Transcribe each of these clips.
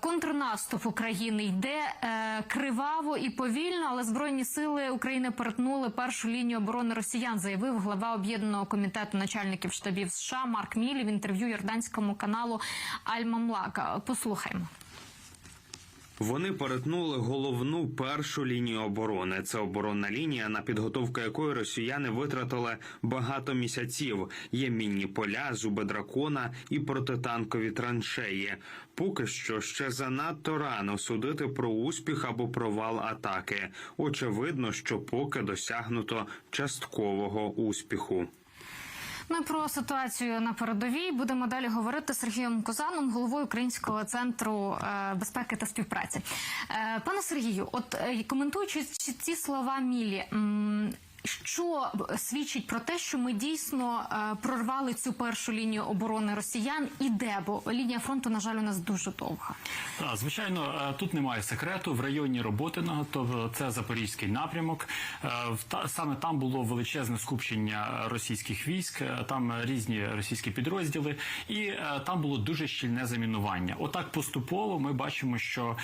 Контрнаступ України йде е, криваво і повільно, але збройні сили України перетнули першу лінію оборони росіян. Заявив глава об'єднаного комітету начальників штабів США Марк Мілі в інтерв'ю йорданському каналу Альма Млака. Послухаймо. Вони перетнули головну першу лінію оборони. Це оборонна лінія, на підготовку якої росіяни витратили багато місяців. Є мінні поля, зуби дракона і протитанкові траншеї. Поки що ще занадто рано судити про успіх або провал атаки. Очевидно, що поки досягнуто часткового успіху. Ми про ситуацію на передовій будемо далі говорити з Сергієм Козаном, головою Українського центру е, безпеки та співпраці. Е, Пане Сергію, от е, коментуючи ці слова Мілі. Що свідчить про те, що ми дійсно е, прорвали цю першу лінію оборони росіян і де? Бо лінія фронту, на жаль, у нас дуже довга. Так, звичайно, е, тут немає секрету. В районі Роботиного, то це Запорізький напрямок. Е, Саме там було величезне скупчення російських військ, там різні російські підрозділи, і там було дуже щільне замінування. Отак поступово ми бачимо, що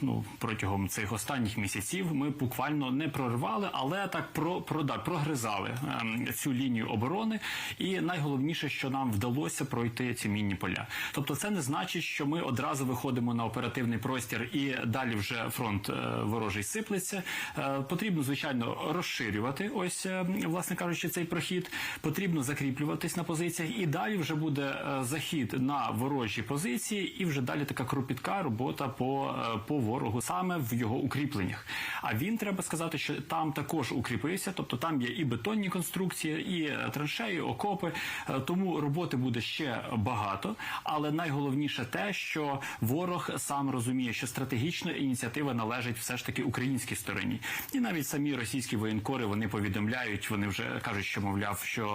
ну протягом цих останніх місяців ми буквально не проривали, але так про, про прогризали ем, цю лінію оборони. І найголовніше, що нам вдалося пройти ці мінні поля. Тобто, це не значить, що ми одразу виходимо на оперативний простір і далі вже фронт е, ворожий сиплеться. Е, Потрібно звичайно розширювати. Ось е, власне кажучи, цей прохід. Потрібно закріплюватись на позиціях, і далі вже буде захід на ворожі позиції, і вже далі така кропітка робота по, по ворогу, саме в його укріпленнях. А він треба сказати, що там також укріпився, тобто там є і бетонні конструкції, і е, траншеї, окопи. Е, Тому роботи буде ще багато. Але найголовніше те, що ворог сам розуміє, що стратегічно ініціатива належить все ж таки українській стороні, і навіть самі російські воєнкори вони повідомляють, вони вже кажуть, що мовляв, що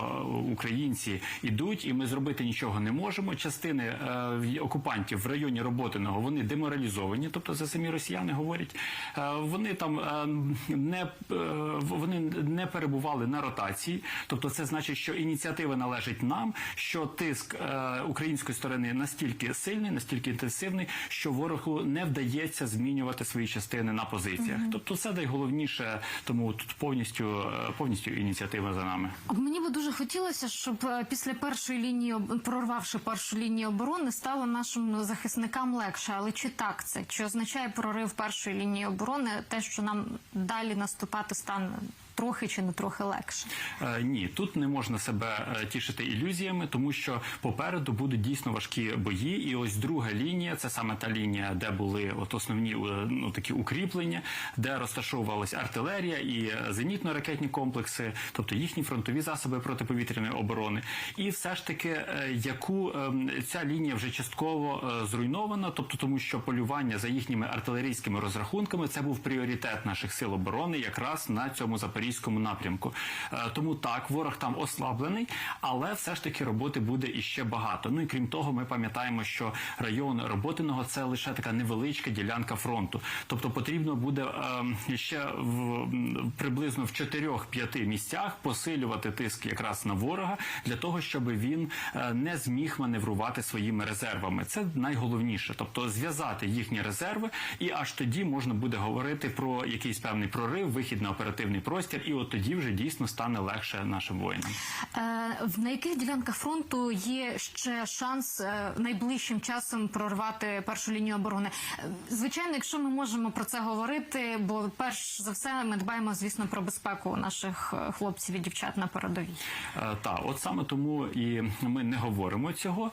українці ідуть, і ми зробити нічого не можемо. Частини е, окупантів в районі Роботиного вони деморалізовані, тобто це самі росіяни говорять. Е, вони там е, не е, вони не перебували на ротації, тобто це значить, що ініціатива належить нам, що тиск е, української сторони настільки сильний, настільки інтенсивний, що ворогу не вдається змінювати свої частини на позиціях. Тобто, це найголовніше, тому тут повністю е, повністю ініціатива за нами. Мені би дуже хотілося, щоб е, після першої лінії, прорвавши першу лінію оборони, стало нашим захисникам легше. Але чи так це? Чи означає прорив першої лінії оборони те, що нам далі наступати стане трохи чи не трохи легше? Е, Ні, тут не можна себе е, тішити ілюзіями, тому що попереду будуть дійсно важкі бої. І ось друга лінія це саме та лінія, де були от основні е, ну такі укріплення, де розташовувалась артилерія і е, зенітно-ракетні комплекси, тобто їхні фронтові засоби протиповітряної оборони. І все ж таки, яку ем, ця лінія вже частково зруйнована, тобто тому, що полювання за їхніми артилерійськими розрахунками це був пріоритет наших сил оборони, якраз на цьому запорізькому напрямку. Е, Тому так, ворог там ослаблений, але все ж таки роботи буде іще багато. Ну і крім того, ми пам'ятаємо, що район Роботиного це лише така невеличка ділянка фронту. Тобто потрібно буде е, ще в приблизно в 4-5 місцях посилювати тиск якраз на ворога для того, щоб він е, не зміг маневрувати своїми резервами. Це найголовніше, тобто зв'язати їхні резерви, і аж тоді можна буде говорити про якийсь певний прорив, вихід на оперативний простір, і от тоді вже дійсно стане легше нашим воїнам. Е, в- на яких ділянках фронту є ще шанс е, найближчим часом прорвати першу лінію оборони? Е, Звичайно, якщо ми можемо про це говорити, бо перш за все ми дбаємо, звісно, про безпеку наших хлопців і дівчат на передовій. Та от саме тому і ми не говоримо цього.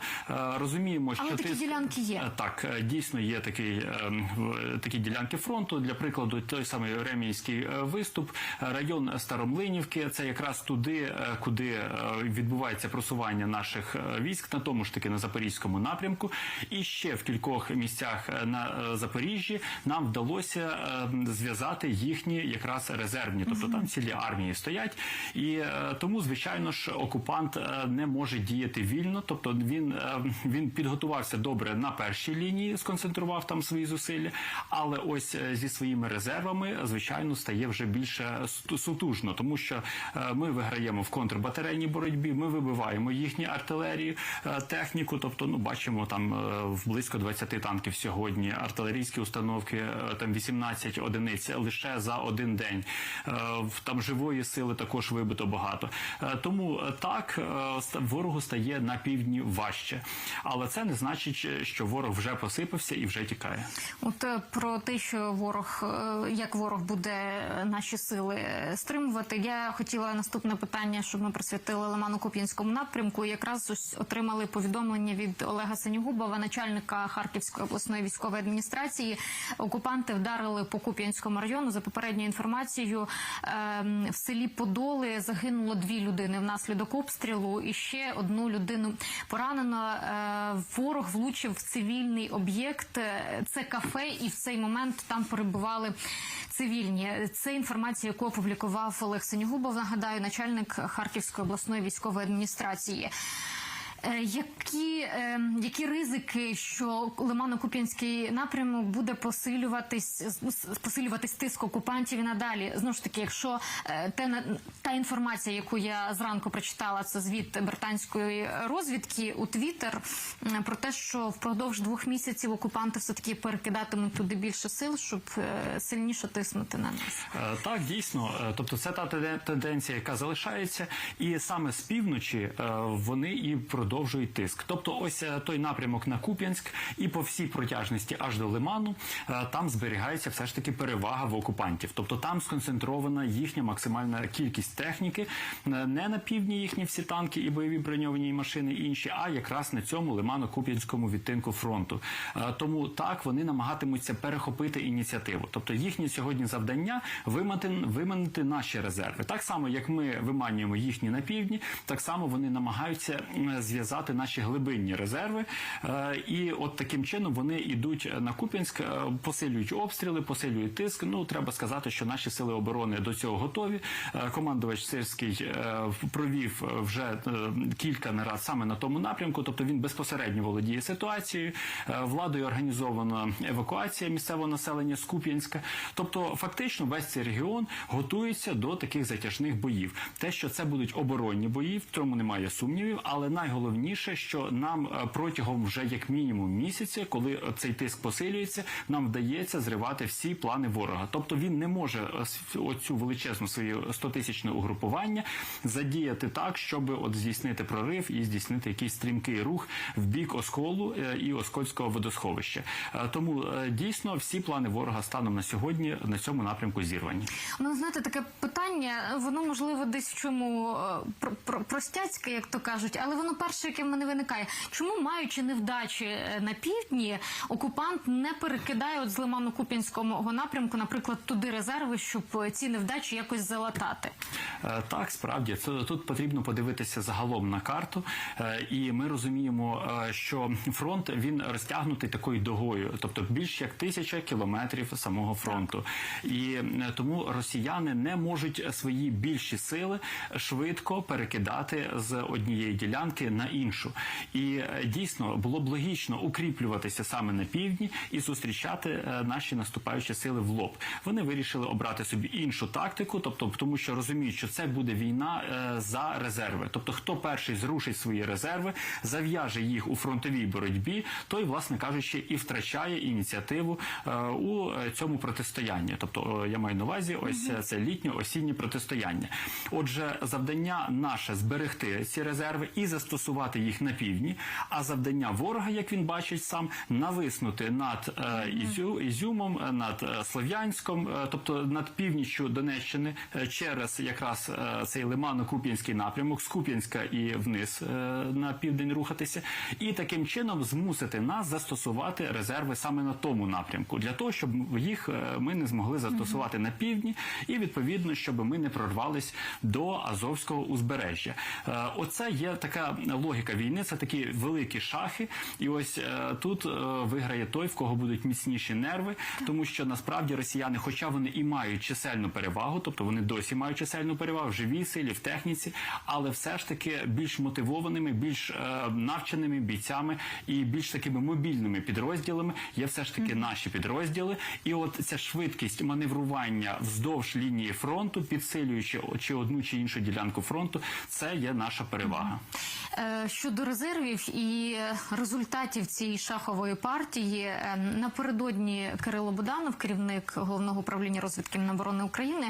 Розуміємо, що Але такі тиск- ділянки є. Так, дійсно є такий, такі ділянки фронту. Для прикладу, той самий Ремійський е, виступ, район Старомлинівки. Це якраз туди, е, куди е, відбувається просування наших е, військ, на тому ж таки на запорізькому напрямку. І ще в кількох місцях на Запоріжжі нам вдалося зв'язати їхні якраз резервні, тобто там цілі армії стоять. І тому, звичайно ж, окупант не може діяти вільно, тобто він, він підготувався добре на першій лінії, сконцентрував там свої зусилля, але ось зі своїми резервами, звичайно, стає вже більше сутужно, тому що е, ми виграємо в контрбатарейній боротьбі. Ми вибиваємо їхні артилерії, е, техніку. Тобто, ну бачимо там е, в близько 20 танків сьогодні, артилерійські установки, там 18 одиниць лише за один день. Там живої сили також вибито багато. Тому так ворогу стає на півдні важче, але це не значить, що ворог вже посипався і вже тікає. От про те, що ворог, як ворог буде наші сили стримувати, я хотіла наступне питання, щоб ми присвятили Лиману-Куп'янському напрямку. Якраз ось отримали повідомлення від Олега Сенігубова, начальника Харківської обласної військової адміністрації. Окупанти вдарили по Куп'янському району. За попередньою інформацією, ем, в селі Подоли загинуло дві людини внаслідок обстрілу, і ще одну людину поранено. Е, Ворог влучив в цивільний об'єкт. Е, Це кафе, і в цей момент там перебували цивільні. Це інформація, яку опублікував Олег Сенігубов. Нагадаю, начальник Харківської обласної військової адміністрації. Е, Які, е, які ризики, що Лимано-Куп'янський напрямок буде посилюватись, посилюватись тиск окупантів і надалі? Знову ж таки, якщо е, те та інформація, яку я зранку прочитала, це звіт британської розвідки у Твіттер про те, що впродовж двох місяців окупанти все таки перекидатимуть туди більше сил, щоб е, сильніше тиснути на нас. Так, дійсно. Тобто це та тенденція, яка залишається, і саме з півночі вони і продовжують тиск. Тобто, ось е, той напрямок на Куп'янськ і по всій протяжності аж до Лиману е, там зберігається все ж таки перевага в окупантів. Тобто там сконцентрована їхня максимальна кількість техніки, е, не на півдні їхні всі танки і бойові броньовані машини інші, а якраз на цьому Лимано-Куп'янському відтинку фронту. Тому так вони намагатимуться перехопити ініціативу. Тобто їхнє сьогодні завдання вимати, виманити наші резерви. Так само, як ми виманюємо їхні на півдні, так само вони намагаються м, зв'язати наші глибинні резерви. Е, І от таким чином вони йдуть на Куп'янськ, е, посилюють обстріли, посилюють тиск. Ну треба сказати, що наші сили оборони до цього готові. Е, Командувач Сирський провів вже кілька нарад саме на тому напрямку. Тобто він безпосередньо володіє ситуацією. Владою організована евакуація місцевого населення з Куп'янська. Тобто, фактично, весь цей регіон готується до таких затяжних боїв. Те, що це будуть оборонні бої, в цьому немає сумнівів. Але найголовніше, що нам е, протягом вже як мінімум місяця, коли цей тиск посилюється, нам вдається зривати всі плани ворога. Тобто він не може е, оцю величезну свою 100-тисячне угрупування задіяти так, щоб от здійснити прорив і здійснити якийсь стрімкий рух в бік осколу е, і оскольського водосховища. Тому дійсно всі плани ворога станом на сьогодні на цьому напрямку зірвані. Ну, знаєте, таке питання, воно можливо десь в чому про- про- простяцьке, як то кажуть, але воно перше, яке в мене виникає. Чому, маючи невдачі е, на півдні, окупант не перекидає от з Лиману-Куп'янського напрямку, наприклад, туди резерви, щоб е, ці невдачі якось залатати? Е, Так, справді тут потрібно подивитися загалом на карту, і ми розуміємо, що фронт він розтягнутий такою дугою, тобто більш як тисяча кілометрів самого фронту. І тому росіяни не можуть свої більші сили швидко перекидати з однієї ділянки на іншу. І е, дійсно було б логічно укріплюватися саме на півдні і зустрічати е, наші наступаючі сили в лоб. Вони вирішили обрати собі іншу тактику, тобто тому, що розуміють, що це буде війна е, за резерви. Тобто, хто перший зрушить свої резерви, зав'яже їх у фронтовій боротьбі, той, власне кажучи, і втрачає ініціативу у цьому протистоянні. Тобто, я маю на увазі, ось це літнє осіннє протистояння. Отже, завдання наше зберегти ці резерви і застосувати їх на півдні. А завдання ворога, як він бачить сам, нависнути над е, Ізю, Ізюмом, е, над е, Слов'янськом, е, тобто над північчю Донеччини, е, через якраз е, цей Лимано-Куп'янський напрямок, з Куп'янська і вниз е, на південь рухатися, і таким чином змусити нас застосувати резерви саме на тому напрямку, для того, щоб їх е, ми не змогли застосувати на півдні, і відповідно, щоб ми не прорвались до Азовського узбережжя. Е, Оце є така логіка війни це такі великі шахи, і ось е, тут е, виграє той, в кого будуть міцніші нерви, тому що насправді росіяни, хоча вони і мають чисельну перевагу, тобто вони досі мають чисельну перевагу в живій силі, в техніці, але все ж таки більш мотивованими, більш е, навченими бійцями і більш такими мобільними підрозділами є все ж таки наші підрозділи. І от ця швидкість маневрування вздовж лінії фронту, підсилюючи чи одну чи іншу ділянку фронту, це є наша перевага. Е, Щодо резервів і результатів цієї шахової партії, е, напередодні Кирило Буданов, керівник головного управління розвідки Міноборони України,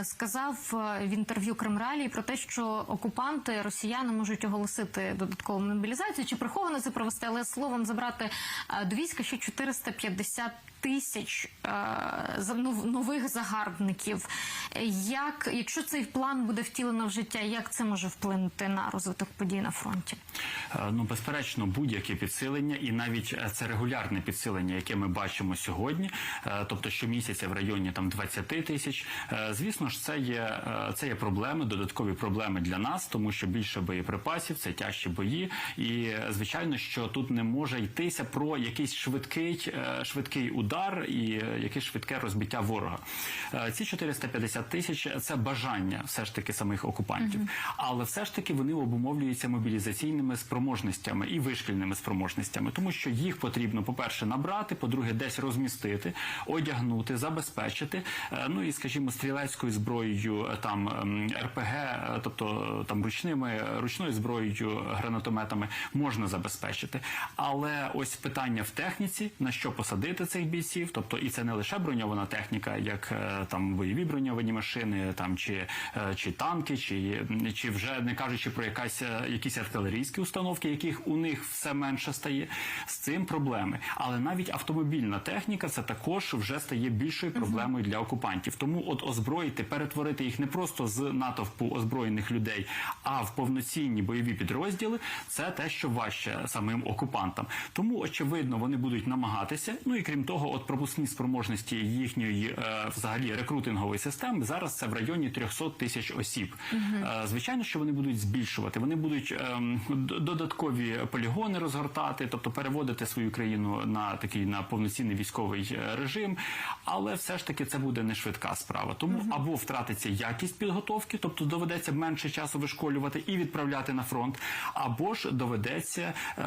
е, сказав е, в інтерв'ю Кремралії про те, що окупанти росіяни можуть оголосити додаткову мобілізацію чи приховано це провести, але словом забрати до війська ще 450 тисяч за- нових загарбників. Як, якщо цей план буде втілено в життя, як це може вплинути на розвиток подій на фронті? Е, Ну, безперечно, будь-яке підсилення, і навіть е, це регулярне підсилення, яке ми бачимо сьогодні, е, тобто щомісяця в районі там 20 тисяч. Звісно ж, це є це є проблеми, додаткові проблеми для нас, тому що більше боєприпасів, це тяжчі бої, і звичайно, що тут не може йтися про якийсь швидкий швидкий удар і якесь швидке розбиття ворога. Ці 450 тисяч це бажання все ж таки самих окупантів, але все ж таки вони обумовлюються мобілізаційними спроможностями і вишкільними спроможностями, тому що їх потрібно, по-перше, набрати, по-друге, десь розмістити, одягнути, забезпечити. Е, Ну і, скажімо, стрілецькою зброєю, е, там ем, РПГ, е, тобто там ручними ручною зброєю, гранатометами можна забезпечити. Але ось питання в техніці, на що посадити цих бійців, тобто і це не лише броньована техніка, як там бойові броньовані машини, там чи, чи танки, чи, чи вже не кажучи про якась якісь артилерійські установки, яких у них все менше стає. З цим проблеми. Але навіть автомобільна техніка це також вже стає більшою проблемою для окупантів. Тому от озброїти, перетворити їх не просто з натовпу озброєних людей, а в повноцінні бойові підрозділи це те, що важче самим окупантам. Тому очевидно вони будуть намагатися. Ну і крім того, от пропускні спроможності їхньої е, взагалі рекрутингової системи зараз це в районі 300 тисяч осіб. Е, звичайно, що вони будуть збільшувати. Вони будуть д- додаткові полігони розгортати, тобто переводити свою країну на такий на повноцінний військовий е, режим. Але все ж таки це буде не швидка справа. Тому або втратиться якість підготовки, тобто доведеться менше часу вишколювати і відправляти на фронт, або ж доведеться е,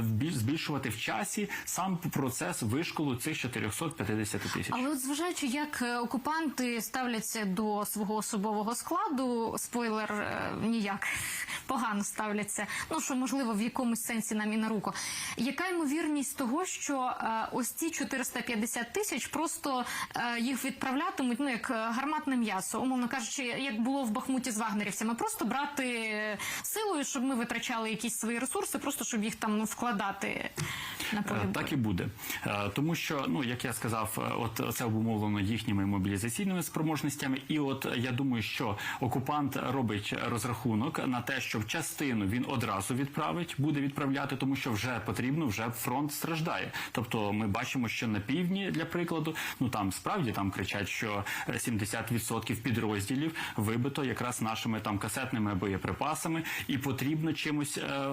біль- збільшувати в часі сам процес вишколу цих 450 тисяч. Але от зважаючи, як е, окупанти ставляться до свого особового складу, спойлер е, ніяк погано ставляться. Ну що можливо в якомусь сенсі нам і на руку. Яка ймовірність того, що е, ось ці 450 тисяч просто е, їх відправлятимуть, ну як е, гарматне м'ясо, умовно кажучи, як було в Бахмуті з вагнерівцями, просто брати е, силою, щоб ми витрачали якісь свої ресурси, просто щоб їх там ну, вкладати на полі. Е. Так і буде, тому що ну як я сказав, от це обумовлено їхніми мобілізаційними спроможностями, і от я думаю, що окупант робить розрахунок на те, що в частину він одразу відправить, буде відправляти, тому що вже потрібно, вже фронт страждає. Тобто, ми бачимо, що на півдні, для прикладу, ну там справді там кричать, що е, 70% підрозділів вибито якраз нашими там касетними боєприпасами, і потрібно чимось. е,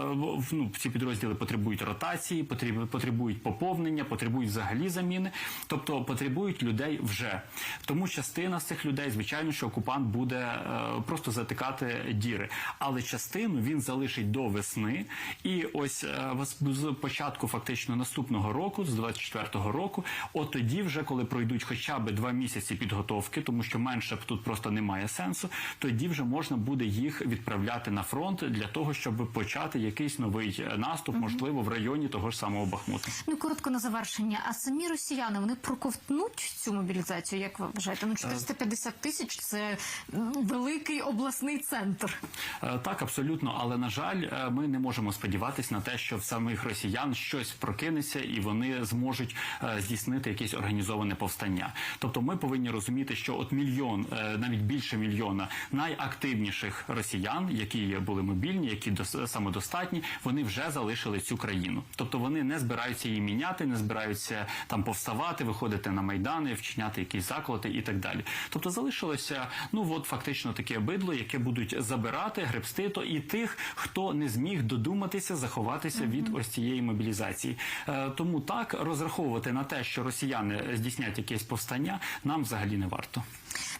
Ну ці підрозділи потребують ротації, потребують поповнення, потребують взагалі заміни, тобто потребують людей вже. Тому частина з цих людей, звичайно, що окупант буде е, просто затикати діри, але частину він залишить до весни. І ось е, з- початку фактично наступного року, з 24-го року, от тоді, вже коли пройдуть хоча б два місяці підготовки, тому що менше тут просто немає сенсу, тоді вже можна буде їх відправляти на фронт для того, щоб почати якийсь новий е, наступ, можливо, в районі того ж самого Бахмута. Ну, коротко на завершення. А самі росіяни вони проковтнуть цю мобілізацію, як ви вважаєте? Ну 450 тисяч це ну, великий обласний центр. Е, Так, абсолютно, але на жаль, е, ми не можемо сподіватися на те, що в самих росіян щось прокинеться і вони зможуть е, здійснити якесь організоване повстання. Тобто, ми повинні розуміти, що от мільйон, е, навіть більше мільйона найактивніших росіян, які були мобільні, які дос- самодостатні, вони вже залишили цю країну. Тобто вони не збираються її міняти, не збираються там повставати, виходити на майдани, вчиняти якісь заколоти і так далі. Тобто залишилося ну от фактично таке бидло, яке будуть забирати, гребсти то і тих, хто не зміг додуматися заховатися від ось цієї мобілізації. Е, тому так розраховувати на те, що росіяни здійснять якесь повстання, нам взагалі не варто.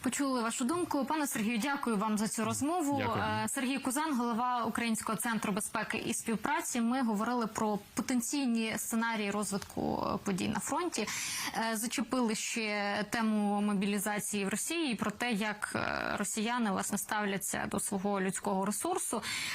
Почули вашу думку. Пане Сергію, дякую вам за цю розмову. Дякую. Е, Сергій Кузан, голова Українського центру безпеки і співпраці. Ми говорили про потенційні сценарії розвитку е, подій на фронті. Зачепили ще тему мобілізації в Росії і про те, як росіяни власне ставляться до свого людського ресурсу.